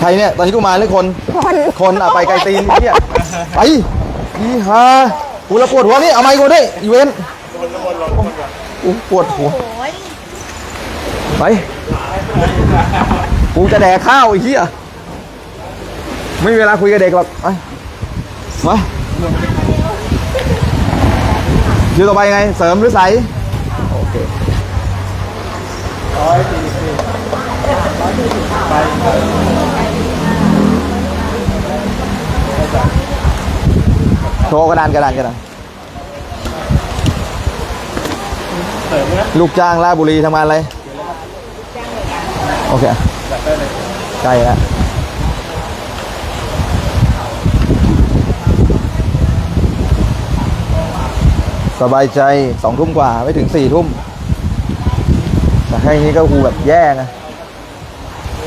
ใครเนี่ย ตอนที่กูมาหรือคน คนคนอะไปไกลตีนเนี่ยไปดีฮะกูละปวดหัวนี่เอาไมค์กูด้วยอีเวนกูปวดหัวไปกูจะแดกข้าวไอ้เหี้ะไม่มีเวลาคุยกับเด็กหรอกไปไป ยืนต่อไปไง เสริมหรือใส โอเคร้อยสี่สิบร้อยสี่สิบไปโชว์กระดานกระดานกระดานลูกจ้างลาบุรีทำงานอะไร โอเค ใกล้แล้ว สบายใจสองทุ่มกว่าไม่ถึงสี่ทุ่มแต่แค่นี้ก็คูแบบแย่นะ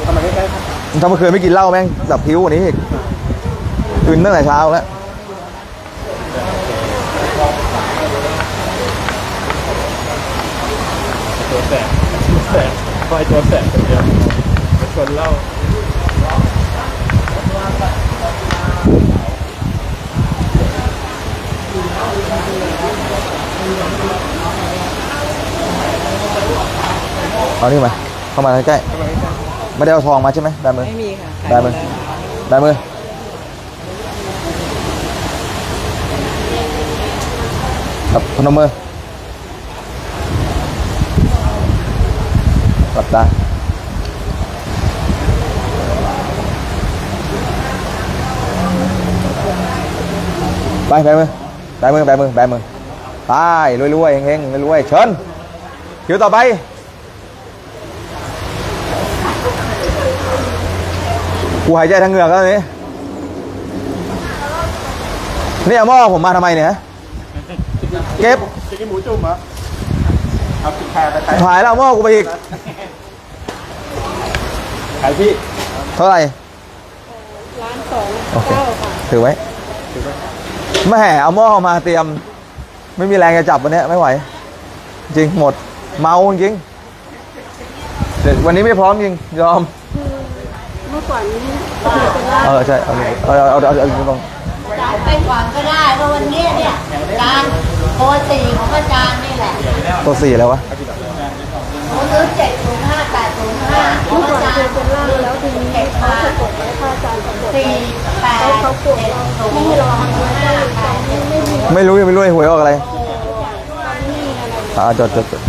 ทำไมไม่ได้ครับทำามื่คืนไม่กินเหล้าแม่งดับผิวกว่านี้อีกตื่นตั้งแต่เช้าแล้วตัวแสบแสบคอตัวแสบเดียวานี่มา เข้ามาใกล้ๆไม่ได้เอาทองมาใช่ไหมได้มือไม่มีค่ะได้มือได้มือครับพนมมือหลัดตาไปแบมือแบมือแบมือแบมือไปรวยๆเฮงๆรวยๆเชิญคิวต่อไป กูหายใจทางเหงือกแล้วนี่เนี่ยหม้อผมมาทำไมเนี่ยเก็บถ่ายแล้วหม้อกูไปอีกขายพี่เท่าไหร่ล้านสองโอเคเก้าค่ะถือไว้ไม่แห่เอาหม้อมาเตรียม ไม่มีแรงจะจับวันนี้ไม่ไหว จริงหมด เมาจริงเด็ดวันนี้ไม่พร้อมจริงยอม ก่อนนี้เออใช่เอาเอาเอาเอาเอาตรงจานไปก่อนก็ได้เพราะวันนี้เนี่ยจานโปรตีของอาจารย์นี่แหละตัวสี่แล้ววะผมซื้อเจ็ดศูนย์ห้าแปดศูนย์ห้าเมื่อก่อนเคยเป็นล่างแล้วทีนี้เขาสะกดไว้ค่าอานสะกดสี่แปดเขาโกรธเราไม่ให้เราทำไม่ได้ไม่รู้ยังไม่รู้ไอ้หวยออกอะไรอ่าจดจดจด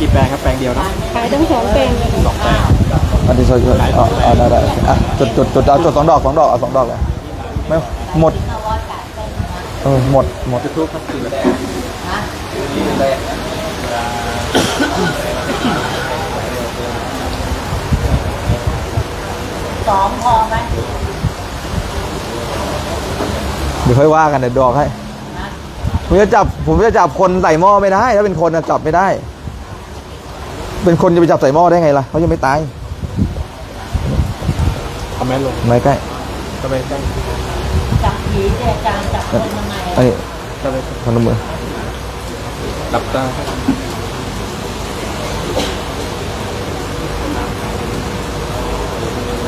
กี่แปลงครับแปลงเดียวนะขายทั้งสองแปลงเลยสองแปลงอันนี้ช่วยช่วยอ๋อาได้ได้อะจุดจุดจุดเอาจุดสองดอกสองดอกเอาสองดอกเลยไม่หมดเออหมดหมดทุกครับสี่แปลงสีแปงสองพอไหมเดี๋ยวค่อยว่ากันเดี๋ยวดอกให้ผมจะจับผมจะจับคนใส่หม้อไม่ได้ ถ้าเป็นคนจับไม่ได้ เป็นคนจะไปจับใส่หม้อได้ไงล่ะเขายังไม่ตายเอาแม่ลงไม่ใกล้ก็ไปใกล้จับผีแจกจางจับคนทำไมอันนี้ก็ไปพนมมือหลับตา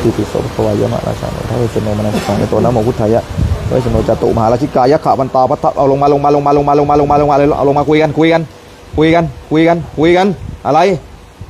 ที่ติโสภวายมะราชาถ้าเวสในมันัสสังในตัวน้ำโมพุทธายะเยสมโนจตุมหาราชิกายะขาวันตาพัทธเอาลงมาลงมาลงมาลงมาลงมาลงมาลงมาเลยเอาลงมาคุยกันคุยกัน คุยกันคุยกันคุยกันอะไร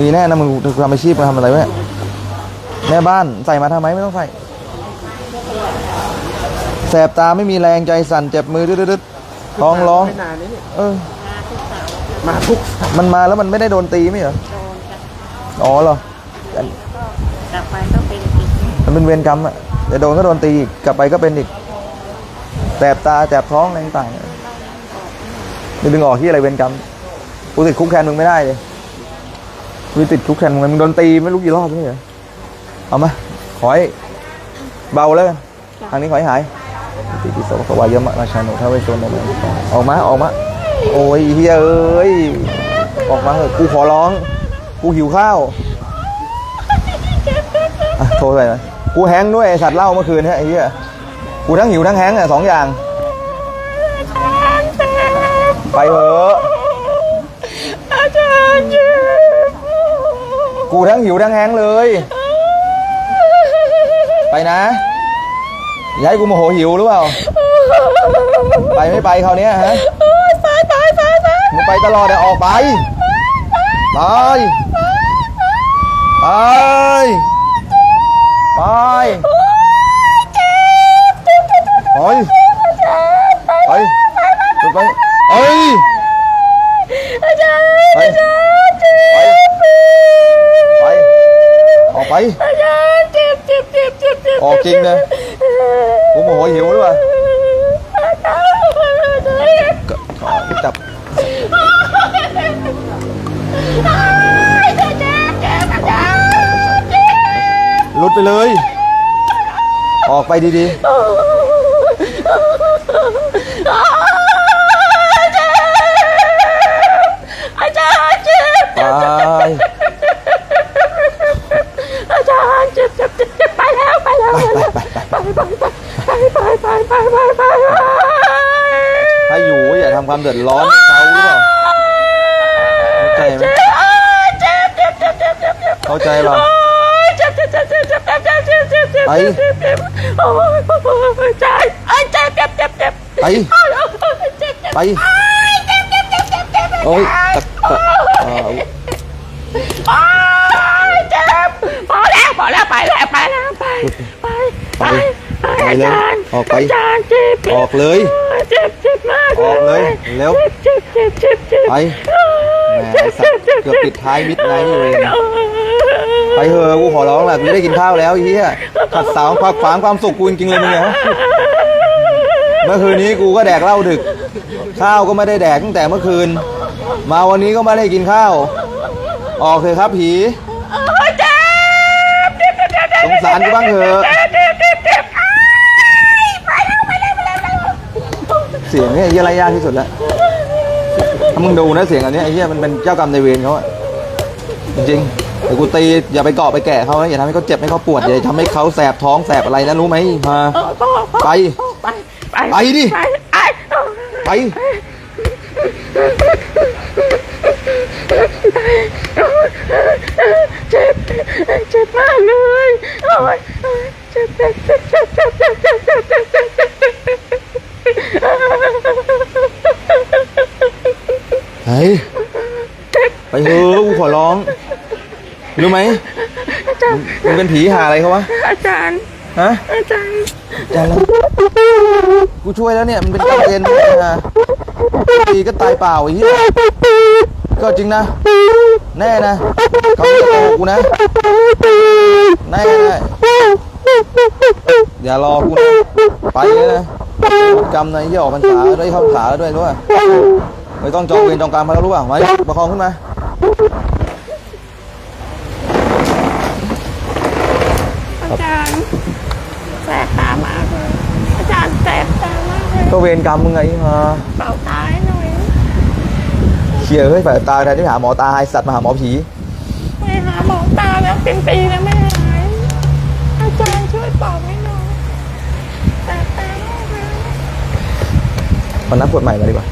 มีแน่นะมึงทำอาชีพมาทำอะไรวะเนี่ยแม่บ้านใส่มาทำไมไม่ต้องใส่แสบตาไม่มีแรงใจสั่นเจ็บมือดืดๆท้องร้องไม่นานนี้เนี่ยเออมาทุกมันมาแล้วมันไม่ได้โดนตีไม่เหรออ๋อเหรอกลับไปก็เป็นอีกมันเป็นเวรกรรมอะแต่โดนก็โดนตีอีกกลับไปก็เป็นอีกแสบตาแสบท้องอะไรต่างๆจะดึงออกที่อะไรเวรกรรมกูติดคุกแทนมึงไม่ได้เลย กูติดคุกแทนมึงไงมึงโดนตีไม่รู้กี่รอบนี่เหรอเอามาขอให้เบาแล้วกันทางนี้ขอให้หายติดติโสภวายมะราชาโนท้าเวสสุวรรณออกมาออกมา โอ้ยเฮียเอ้ยออกมาเถอะกูขอร้อง กูหิวข้าวอะโทรไปหน่อยกูแฮงก์ด้วยไอ้สัตว์เหล้าเมื่อคืนเนี่ยไอ้เหี้ยกูทั้งหิวทั้งแฮงก์อะสองอย่าง ไปเถอะ กูทั้งหิวทั้งแฮงเลย ไปนะอย่าให้กูโมโหหิวหรือเปล่า ไปไม่ไปคราวเนี้ยฮะไปไปไปไปมึงไปตลอดอะออกไป ไป ไป ไปไปไปไปไปเอ้ยไปไปไป ออกไปเจ็บเจ็บเจ็บเจ็บเจ็บออกจริงนะกูโมโหหิวหรือเปล่าก็ขอจับหลุดไปเลย ออกไปดีๆาจารย์เจ็บเจ็บเจ็บเจ็บไปแล้วไปแล้วไปไปไปไปไปไปไปไปถ้าอยู่อย่าทำความเดือดร้อนเขาหรือเปล่าเข้าใจไหมเจ็บเจ็บเจ็บเจ็บเจ็บเจ็บเข้าใจเปล่าเจ็บเจ็บเจ็บเจ็บเจ็บเจ็บเจ็บเจ็บเจ็บเจ็บไปเจ็บโอ้ยใจไอ้เจ็บเจ็บเจ็บเจ็บไปเจ็บเจ็บไปโอ้ยตะตะเอ่อ โอ้ยเจ็บพอ แล้วพอแล้วไปแล้วไปแล้วไปไปไปไปเลยออกไปอาจารย์เจ็บออกเลยเจ็บเจ็บมากออกเลยเร็วเจ็บเจ็บเจ็บเจ็บไปแหมไอ้สัตว์เกือบปิดท้ายมิดไนท์เวรไปเถอะกูขอร้องแหละกูจะได้กินข้าวแล้วไอ้เฮียขัดสาวความความความสุขกูจริงๆเลยมึงเนี่ยฮะเมื่อคืนนี้กูก็แดกเหล้าดึก ข้าวก็ไม่ได้แดกตั้งแต่เมื่อคืน มาวันนี้ก็ไม่ได้กินข้าว ออกเถอะครับผีารกูบ้างเถอะเจ็บเจ็บเจ็บเจ็บไปแล้วไปแล้วไปแล้วไปแล้วเสียงเนี่ยไอ้เหี้ยไรยากที่สุดแล้วถ้ามึงดูนะเสียงอันเนี้ยไอ้เหี้ยมันเป็นเจ้ากรรมในายเวรเขาอะจริงๆแต่กูตีอย่าไปเกาะไปแกะเขานะอย่าทำให้เขาเจ็บให้เขาปวดอย่าทำให้เขาแสบท้องแสบอะไรนะรู้ไหมมาไป ไป ไป ไปดิ ไปไป ไป เจ็บเจ็บมากเลยโอ้ยเจ็บเจ็บเจ็บเจ็บเจ็บเจ็บเจ็บเจ็บเจ็บเจ็บเจ็บเฮ้ยไปเถอะกูขอร้องรู้ไหมมึงเป็นผีหาอะไรเขาวะอาจารย์ฮะอาจารย์ใจแล้วกูช่วยแล้วเนี่ยมันเป็นเจ้าเวรนะตีก็ตายเปล่าไอ้เหี้ย ก็จริงนะ แน่นะเขาจะโกกูนะ แน่แน่อย่ารอกูนะไปเลยนะกรรมในที่ออกพรรษาด้วยเข้าพรรษาแล้วด้วยรู้ป่ะไม่ต้องจองเวรจองกรรมมาแล้วรู้ป่ะไว้ประคองขึ้นมาอาจารย์แสบตามากเลยอาจารย์แสบตามากเลยก็เวรกรรมมึงไงฮะเป่าตายหน่อยเชียร์เฮ้ยฝ่ายตาแทนที่หาหมอตาไอสัตว์มาหาหมอผีไปหาหมอตาแล้วเป็นปีแล้วไม่หายอาจารย์ช่วยเป่าให้หน่อยแสบตามากเลยมันนับกดใหม่มาดีกว่า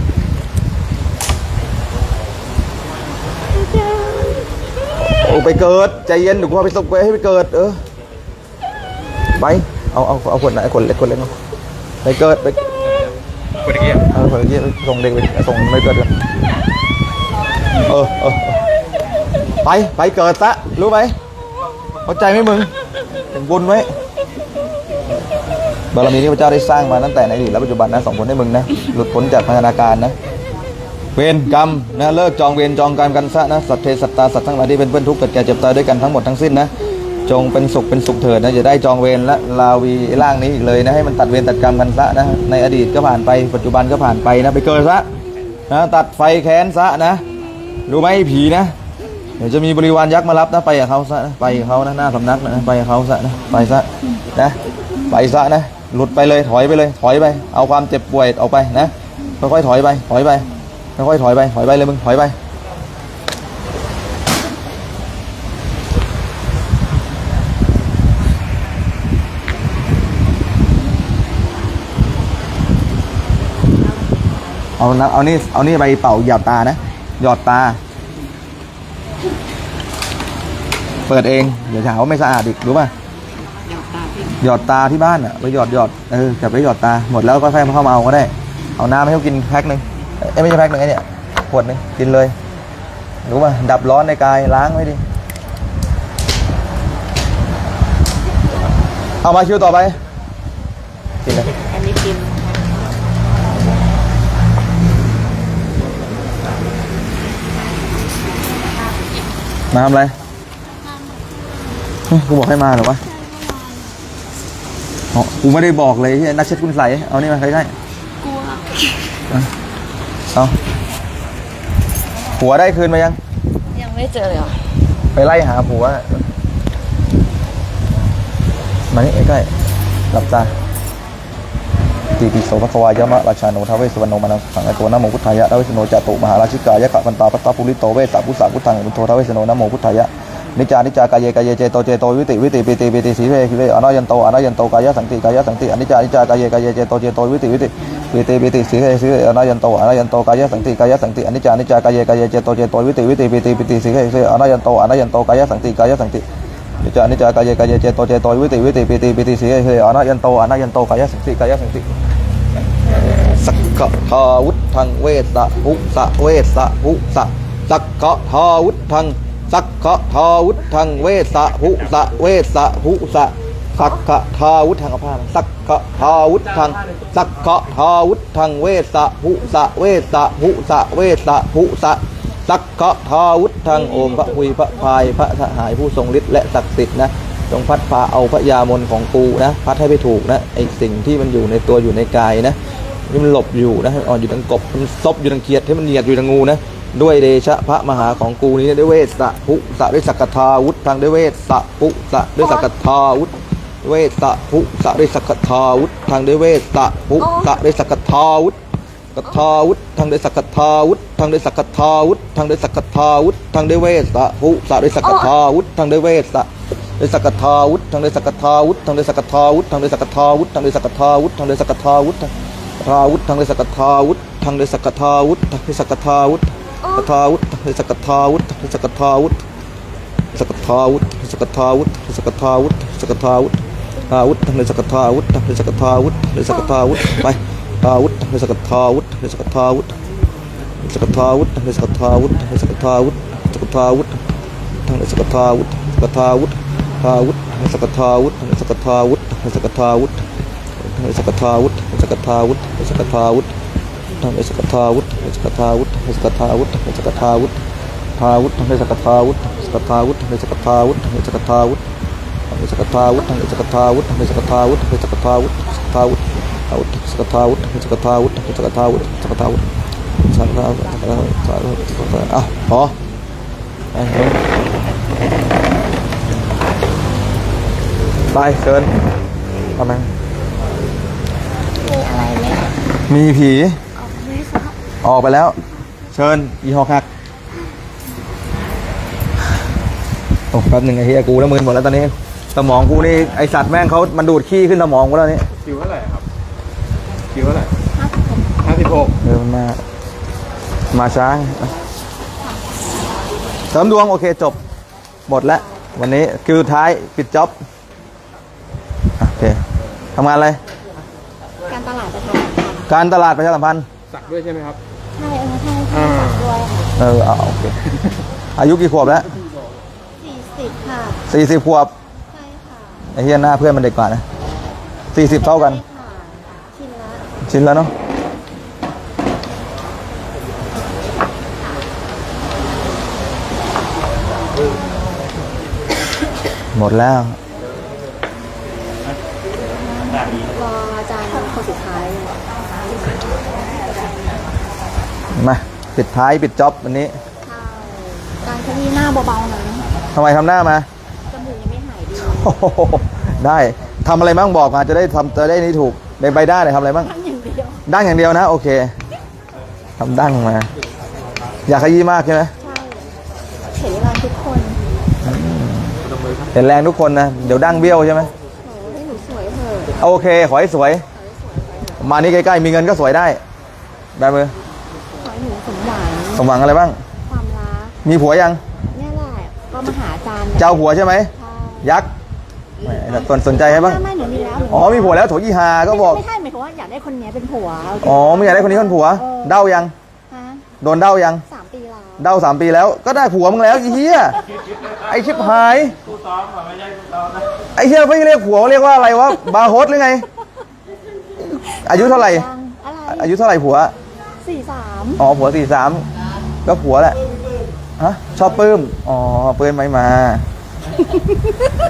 อาจารย์โอ้ไปเกิดใจเย็นเดี๋ยวกูพาไปส่งไปให้ไปเกิด เออไปเอาเอาเอาคนไหนคนเล็กคนเล็กเอาไปเกิดไปคนเกี้ยเอาคนเล็กไปส่งเด็กไปส่งไปเกิดกัน เออเออไปไปเกิดซะรู้ไหมเข้าใจไหมมึงถึงบุญไว้บารมีที่พระเจ้าได้สร้างมาตั้งแต่ในอดีตและปัจจุบันนะส่งผลให้มึงนะหลุดพ้นจากพันธนาการนะเวรกรรมนะเลิกจองเวรจองกรรมกันซะนะสัตว์เทสัตตาสัตว์ทั้งหลายที่เป็นเพื่อนทุกข์เกิดแก่เจ็บตายด้วยกันทั้งหมดทั้งสิ้นนะจงเป็นสุขเป็นสุขเถิดนะอย่าได้จองเวรและลาวีร่างนี้อีกเลยนะให้มันตัดเวรตัดกรรมกันซะนะในอดีตก็ผ่านไปปัจจุบันก็ผ่านไปนะไปเกิดซะนะตัดไฟแค้นซะนะ รู้ไหมผีนะ เดี๋ยวจะมีบริวารยักษ์มารับนะไปกับเขาซะนะไปกับเขานะหน้าสำนักนะไปกับเขาซะนะไปซะนะไปซะนะหลุดไปเลยถอยไปเลย ถอยไป เอาความเจ็บป่วยออกไปนะค่อยๆถอยไป ถอยไปค่อยๆถอยไป ถอยไปเลยมึงถอยไปเอานะเอานี่เอานี่ไปเป่าหยอดตานะ หยอดตา เปิดเอง เดี๋ยวจะหาว่าไม่สะอาดอีกรู้ป่ะหยอดตาที่บ้านอะไปหยอดหยอดเออจับไปหยอดตาหมดแล้วก็ค่อยมาเข้ามาเอาก็ได้ เอาน้ำให้เขากินแพ็คหนึ่งเอ้ยไม่ใช่แพ็คหนึ่งไอ้เนี่ยขวดหนึ่งกินเลยรู้ป่ะดับร้อนในกายล้างไว้ดิเอามาคิวต่อไปกินเลย มาทำอะไรเฮ้ยกูบอกให้มาเหรอวะอ๋อกูไม่ได้บอกเลยที่นักเช็ดคุณใสยเอานี่มาใครได้กลัวเอาผัวได้คืนมายัง ยังไม่เจอเลยเหรอไปไล่หาผัว มานี่ใกล้ๆหลับตา ตีติโสภควายมะราชาโนทาเวสวรรณโนมานังสังไอตัวนะโมพุทธายะทาเวสโนจตุมหาราชิกายะขะปันตาปัตตาปุริโตเวสสะพุสสะพุทธังอุทโททาเวสโนนะโมพุทธายะนิจานิจากายเยกายเยเจโตเจโตวิติวิติปิติปิติสีเวคิเวอนายันโตอนายันโตกายะสังติกายะสังติอนิจานิจากายเยกายเยเจโตเจโตวิติวิติปิติปิติสีเวสีเวอนายันโตอนายันโตกายะสังติกายะสังติอนิจานิจากายเยกายเยเจโตเจโตวิติวิติปิติปิติสีเวสีเวอนายันโตอนายันโตกายะสังติกายะสังตินิจานิจากายเยกายเยเจโตเจโตวิติวิติปิติปิติสีเฮอนายันโตอนายันโตกายะสังติกายะสังติ สักกะทาวุธังเวสะภุสะเวสะภุสะสักกะทาวุธังสักกะทาวุธังเวสะภุสะเวสะภุสะสักกะทาวุธังอภาพสักกะทาวุธังสักกะทาวุธังเวสะภุสะเวสะภุสะเวสะภุสะสักกะทาวุธังโอมพระหุยพระพายพระทหายผู้ทรงฤทธิ์และศักดิ์สิทธิ์นะ จงพัดพาเอาพระยามนของกูนะ พัดให้ไปถูกนะไอสิ่งที่มันอยู่ในตัวอยู่ในกายนะที่มันหลบอยู่นะให้มันอ่อนอยู่ทางกบมันซบอยู่ทางเขียดให้มันเหนียดอยู่ทางงูนะด้วยเดชะพระมหาของกูนี้ด้วยเวสสะภุสะด้วยสักกะทาวุธทางด้วยเวสสะภุสะด้วยสักกะทาวุธเวสสะภุสะด้วยสักกะทาวุธทางด้วยเวสสะภุสะด้วยสักกะทาวุธกัทาวุธทางด้วยสักทาวุธทางด้วยสักทาวุธทางด้วยสักทาวุธทางด้วยเวสสะภุสะด้วยสักกทาวุธทางด้วยเวสสะ ด้วยสักทาวุธทางด้วยสักทาวุธทางด้วยสักทาวุธทางด้วยสักทาวุธทางด้วยสักทาวุธทางด้วยสักทาวุธทาวุธทางด้วยสักทาวุธทางด้วยสักทาวุธทางด้วยสักทาวุธกทาวุธทางด้วยสักทาวุธทางด้วยสักทาวุธสักทาวุธสักทาวุธสักทาวุธสักทาวุธอาวุธทางด้วยสักทาวุธทางด้วยสักทาวุธทางด้วยสักทาวุธไปอาวุธทางด้วยสักทาวุธทางด้วยสักทาวุธสักทาวุธทางสกทาวุธทางสกทาวุธสักทาวุธทางสกทาวุธสักทาวุ ธทาวุธทางสกทาวุธทางสกทาวุธทางสกทาวุธทางสกทาวุธทางสกทาวุธทางสกทาวุธทางสกทาวุธทางสกทาวุธทางสกทาวุธทางสกทาวุธทาวุธทางสกทาวุธสกทาวุธทางสกทาวุธทางสกทาวุธทางสกทาวุธทางสกทาวุธทางสกทาวุธทางสกทาวุธสกทาวุธอาวุธสกทาวุธสกทาวุธสกทาวุธสกทาวุธสาธุสาธุสาธุสาธุสาธุอะพอ ไปเร็วไปเชิญเอาไหมมีอะไรไหมมีผีออกไม่ทราบออกไปแล้ว เชิญอีฮอกฮักโอ้แป๊บหนึ่งไอ้เฮียกูแล้วมึนหมดแล้วตอนนี้ สมองกูนี่ไอสัตว์แม่งเขามันดูดขี้ขึ้นสมองกูแล้วนี่คิวเท่าไหร่ครับคิวเท่าไหร่ห้าสิบหกเออมันมามาช้าไงเสริมดวงโอเคจบ หมดแล้ว วันนี้คิวสุดท้ายปิดจ็อบอะโอ เคทำงานอะไร การตลาดประชาสัมพันธ์การตลาดประชาสัมพันธ์ สักด้วยใช่ไหมครับ ใช่เออใช่ใช่สักด้วยเออเอาโอเค อายุกี่ขวบแล้วสี่สิบค่ะ สี่สิบขวบ ใช่ค่ะไอ้เฮียหน้าเพื่อนมันเด็กกว่านะสี่สิบเท่ากัน ใช่ค่ะชินละชินแล้วเนาะ หมดแล้ว รออาจารย์คน สุดท้ายมาปิดท้ายปิดจ็อบวันนี้ใช่การขยี้หน้าเบาๆนะทำไมทำหน้ามาจมูกยังไม่หายดีโอ้โหได้ทำอะไรบ้างบอกมาจะได้ทำจะได้นี่ถูกในใบด้านเนี่ยทำอะไรบ้างทำอย่างเดียวด้านอย่างเดียวนะ โอเคทำด้านมา อยากขยี้มากใช่ไหมใช่เห็นแรงทุกคนเห็นแรงทุกคนนะเดี๋ยวดั้งเบี้ยวใช่ไหมโอ้ให้หนูสวยเถอะโอเค ขอให้สวย มานี่ใกล้ๆมีเงินก็สวยได้ได้มือขอให้หนูสมหวังสมหวังอะไรบ้าง ความรักมีผัวยังเนี่ยแหละก็มาหาอาจารย์เจ้าผัวใช่ไหมใช่ยักษ์แหมสนสนใจให้บ้างไม่ไม่หนูมีแล้วหนูอ๋อมีผัวแล้วโถยี่หาก็บอกไม่ใช่หมายความว่าอยากได้คนเนี้ยเป็นผัวโเคอ๋อไม่อยากได้คนนี้คนผัว เด้ายัง ฮะโดนเด้ายัง สามปีแล้วเด้าสามปีแล้วก็ได้ผัวมึงแล้วไอ้เหี้ยไอ้ชิบหายตู้ซ้อมก่อนไม่ใช่ตู้ซ้อมนะไอ้เหี้ยไม่เรียกผัวเรียกว่าอะไรวะบาร์โฮสหรือไง อายุเท่าไหร่ยังอะไรอายุเท่าไหร่ผัว สี่สามอ๋อผัวสี่สามก็ผัวแหละ ฮะ ชอบปื้ม อ๋อปื้มไม่มา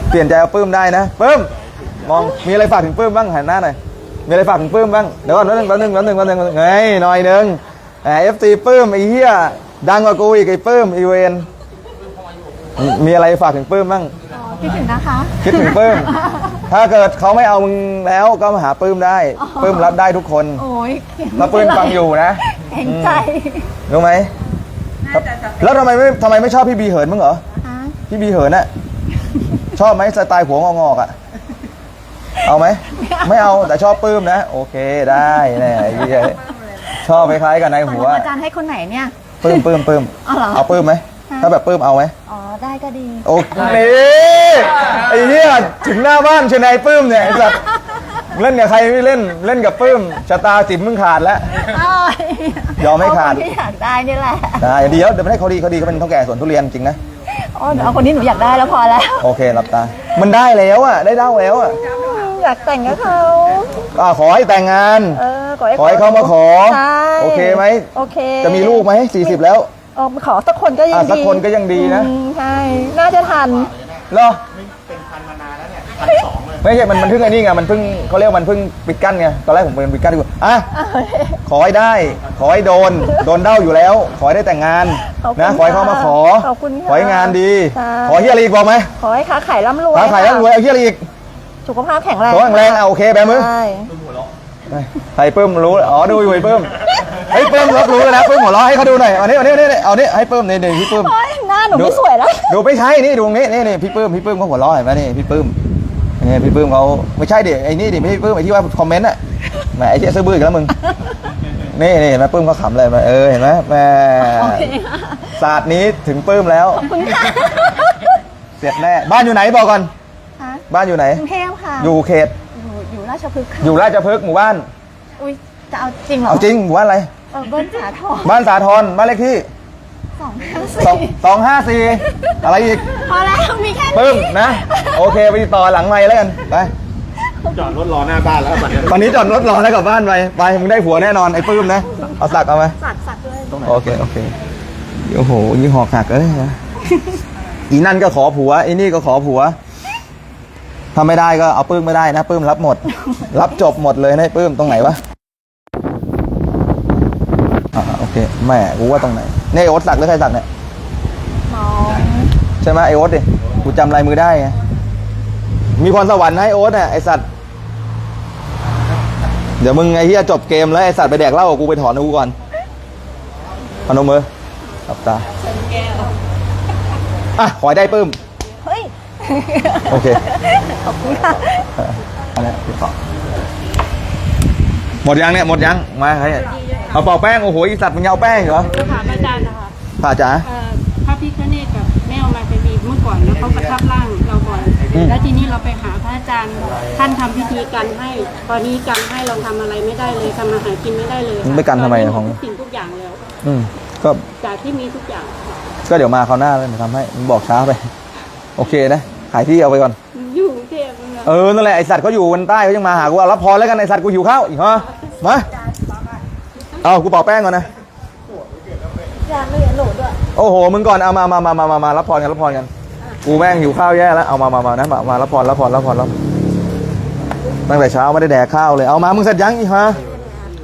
เปลี่ยนใจเอาปื้มได้นะปื้ม มอง มีอะไรฝากถึงปื้มบ้างหันหน้าหน่อย มีอะไรฝากถึงปื้มบ้าง เดี๋ยวก่อนแป๊บนึงแป๊บนึงแป๊บนึงแป๊บนึงเฮ้ยหน่อยหนึงแหมเอฟซีปื้มไอ้เหี้ย ดังกว่ากูอีกไอ้ปื้มไอีเวนมีมีอะไรฝากถึงปื้มบ้างอ๋อคิดถึงนะคะ คิดถึงปื้ม ถ้าเกิดเขาไม่เอามึงแล้วก็มาหาปื้มได้ปื้มรับได้ทุกคนโอ้ยถ้าปื้มฟังอยู่นะเห็นใจรู้ไหมครับแล้วทำไมไม่ทำไมไม่ชอบพี่บีเหินมึงเหรอฮะพี่บีเหินอะชอบไหมสไตล์ผัวงอกๆอะเอาไหมไม่เอาแต่ชอบปื้มนะ โอเคได้แน่ไอ้เหี้ยชอบคล้ายๆกับนายหัวอาจารย์ให้คนไหนเนี่ยปื้มปื้มปื้มเอาเหรอเอาปื้มไหม ถ้าแบบปื้มเอาไหมอ๋อ ได้ก็ดี โอเคไอ้เหี้ยถึงหน้าบ้านเชนายปื้มเนี่ยไอ้สัตว์เล่นกับใครไม่เล่นเล่นกับปื้มชะตาสิบมึงขาดแล้ว ยอมให้ขาดเอคนที่อยากได้นี่แหละ ได้เดี๋ยวเดี๋ยวไม่ให้เขาดีเขาดีเขาเป็นเท่าแก่สวนทุเรียนจริงนะ อ๋อหนูเอาคนที่หนูอยากได้แล้วพอแล้ว โอเคหลับตา มันได้แล้วอะ ได้เด้าแล้วอะอยากแต่งกับเขา อ่าขอให้แต่งงาน เออ ขอให้ขอให้เขามาขอ ใช่โอเคไหม โอเค จะมีลูกไหมสี่สิบแล้ว เออขอสักคนก็ยังอะดีสักคนก็ยังดีนะ อืมใช่ น่าจะทัน เหรอเป็นพันมานานแล้วเนี่ยพันสองเลยไม่ใช่ มันมันเพิ่งไอ้นี่ไง มันเพิ่งเขาเรียกว่ามันเพิ่งปิดกั้นไง ตอนแรกผมเป็นปิดกั้นดีกว่าอะ ขอให้ได้ ขอให้โดน โดนเด้าอยู่แล้ว ขอให้ได้แต่งงาน ขอบคุณนะ ขอให้เขามาขอ ขอบคุณค่ะขอให้งานดี ค่ะ ขอเฮียอะไรอีกบอกไหมขอให้ค้าขายร่ำรวยค้าขายร่ำรวยเอาเฮียอะไรอีกสุขภาพแข็งแรงขอแข็งแรงเอาโอเคแบมือใช่ใครเพิ่มรู้ อ๋อ ดูอยู่ไอ้เพิ่ม ไอ้ยเพิ่มรับรู้แล้วนะเพิ่มหัวเราะให้เขาดูหน่อยเอานี้เอานี้เอานี้เอานี้ให้เพิ่มนี่นี่พี่เพิ่ม โอ๊ยหน้าหนูไม่สวยแล้ว ดูไม่ใช่นี่ดูตรงนี้นี่นี่พี่ปื้มพี่ปื้มเขาหัวเราะเห็นไหมนี่พี่ปื้มนี่พี่ปื้มเขาไม่ใช่ดิไอ้นี่ดิไม่ใช่ปื้มไอ้ที่ว่าคอมเมนต์อะแหมไอ้เจ๊ซื้อบื้ออีกแล้วมึงนี่นี่เห็นไหมปื้มเขาขำเลยเออเห็นไหมแหมโอเคค่ะศาสตร์นี้ถึงปื้มแล้วขอบคุณค่ะเสร็จแน่บ้านอยู่ไหนบอกก่อน ฮะบ้านอยู่ไหน กรุงเทพค่ะอยู่เขตอยู่อยู่ราชพฤกษ์ค่ะอยู่ราชพฤกษ์หมู่บ้าน อุ้ยจะเอาจริงเหรอเอาจริงหมู่บ้านอะไร เออเบิ้ลสาทรบ้านสาทรบ้านเลขที่สองห้าสองสี่สองห้าสี่อะไรอีกพอแล้วมีแค่นี้ปื้มนะ โอเคไปต่อหลังไม้แล้วกันไปจอดรถรอหน้าบ้านแล้วบัดเนี้ยตอนนี้จอดรถรอแล้วกลับบ้านไปไปมึงได้ผัวแน่นอนไอ้ปื้มนะเอาสักเอาไหม สักสักเลยโอเค โอเค โอ้โหยี่หอกหักเลยนะอีนั่นก็ขอผัวไอ้นี่ก็ขอผัว ถ้าไม่ได้ก็เอาปื้มไม่ได้นะปื้มรับหมด รับจบหมดเลยนะไอ้ปื้มตรงไหนวะอ่าโอเค แหม่กูว่าตรงไหนนี่ไอ้โอ๊ตสักหรือใครสักเนี่ยน้องใช่ไหมไอโอ๊ตดิกูจำลายมือได้ไงมีพรสวรรค์นะไอโอ๊ตน่ะไอสัตว์เดี๋ยวมึงไอเฮียจบเกมแล้วไอสัตว์ไปแดกเหล้ากับกูไปถอนกูก่อนพนมมือหลับตาอะขอให้ได้ปื้มเฮ้ยโอเคขอบคุณค่ะเออเอาละพี่ต่อ หมดยังเนี่ยหมดยังมาใครเอาเป่าแป้งโอ้โหอีสัตว์มึงยาวแป้งเหรอถามอาจารย์นะคะผ่าจ๋าเอ่อพระพิฆเนศกับแม่เอามาเทวีเมื่อก่อนแล้วเขาประทับร่างเราก่อนอืมแล้วทีนี้เราไปหาพระอาจารย์ท่านทำพิธีกันให้ ตอนนี้กันให้เราทำอะไรไม่ได้เลยทำอาหารกินไม่ได้เลยมึงไม่กันทำไมตออะของทุกสิ่งทุกอย่างแล้ว อืมก็จากที่มีทุกอย่าง ก็เดี๋ยวมาคราวหน้าเลยทำให้มึงบอกช้าไป โอเคนะ ขายที่เอาไปก่อน เออนั่นแหละไอสัตว์เขาอยู่กันใต้เขายังมาหากูเอารับพรแล้วกันไอสัตว์กูหิวข้าวอีกฮะมาเอากูเป่าแป้งก่อนนะยานไม่เห็นหนูด้วยโอ้โหมึงก่อนเอามามามามามามารับพรกันรับพรกันกูแม่งหิวข้าวแย่แล้วเอามามามานะมามารับพรรับพรรับพรรับตั้งแต่เช้าไม่ได้แดกข้าวเลยเอามามึงเสร็จยังอีกฮะ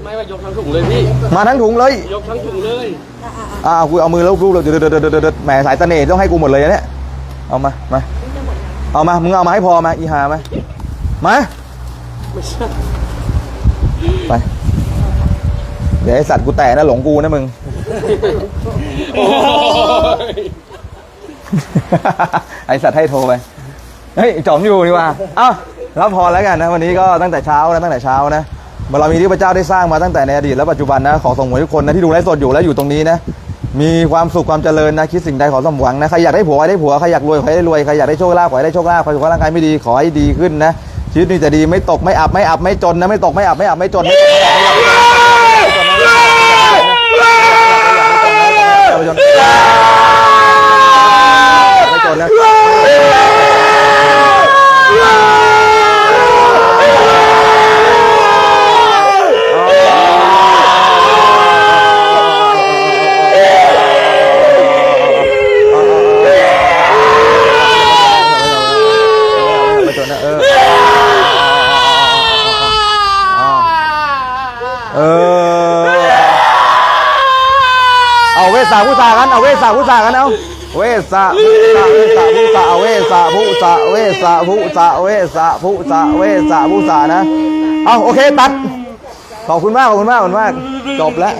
ไม่ว่ายกทั้งถุงเลยพี่มาทั้งถุงเลยยกทั้งถุงเลยอ่ากูเอามือแล้วรูปเลยเดี๋ยวเดี๋ยวเดี๋ยวเดี๋ยวเดี๋ยวแหมสายเสน่ห์ต้องให้กูหมดเลยนะเนี่ยเอามามา เอามา มึงเอามาให้พอมา อีหามา มาไม่ใช่ไป เดี๋ยวไอสัตว์กูแตะนะหลงกูนะมึง ไอสัตว์ให้โทรไป เฮ้ยจอมอยู่นี่ว่าเอ้ารับพรแล้วกันนะ วันนี้ก็ตั้งแต่เช้านะตั้งแต่เช้านะบารมีที่พระเจ้าได้สร้างมาตั้งแต่ในอดีตและปัจจุบันนะ ขอส่งผลทุกคนนะที่ดูไลฟ์สดอยู่และอยู่ตรงนี้นะ มีความสุขความเจริญนะคิดสิ่งใดขอสมหวังนะใครอยากได้ผัวขอให้ได้ผัวใครอยากรวยขอให้ได้รวยใครอยากได้โชคลาภขอให้ได้โชคลาภใครสุขภาพร่างกายไม่ดีขอให้ดีขึ้นนะชีวิตนี้จะดีไม่ตกไม่อับไม่อับไม่จนนะไม่ตกไม่อับไม่อับไม่จนไม่ตกไม่อับไม่อับไม่จนไม่ สาผู้สาเวสาผู้สาเอาเวสาผู้สาเวสาผู้สาเวสาผู้สาเวสาผู้สะนะ เอาโอเคตัด ขอบคุณมากขอบคุณมากขอบคุณมาก จบแล้ว